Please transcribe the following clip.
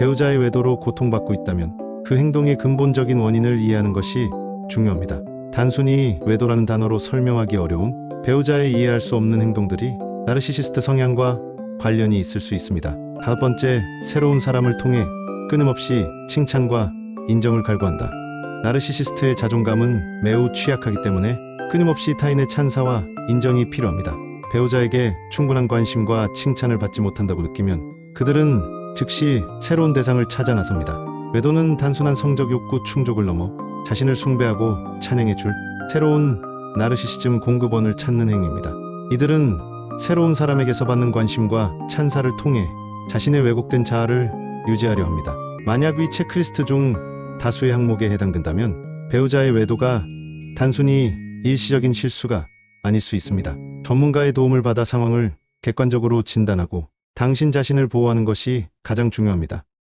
배우자의 외도로 고통받고 있다면 그 행동의 근본적인 원인을 이해하는 것이 중요합니다. 단순히 외도라는 단어로 설명하기 어려운 배우자의 이해할 수 없는 행동들이 나르시시스트 성향과 관련이 있을 수 있습니다. 다섯 번째, 새로운 사람을 통해 끊임없이 칭찬과 인정을 갈구한다. 나르시시스트의 자존감은 매우 취약하기 때문에 끊임없이 타인의 찬사와 인정이 필요합니다. 배우자에게 충분한 관심과 칭찬을 받지 못한다고 느끼면 그들은 즉시 새로운 대상을 찾아 나섭니다. 외도는 단순한 성적 욕구 충족을 넘어 자신을 숭배하고 찬양해 줄 새로운 나르시시즘 공급원을 찾는 행위입니다. 이들은 새로운 사람에게서 받는 관심과 찬사를 통해 자신의 왜곡된 자아를 유지하려 합니다. 만약 위 체크리스트 중 다수의 항목에 해당된다면 배우자의 외도가 단순히 일시적인 실수가 아닐 수 있습니다. 전문가의 도움을 받아 상황을 객관적으로 진단하고 당신 자신을 보호하는 것이 가장 중요합니다.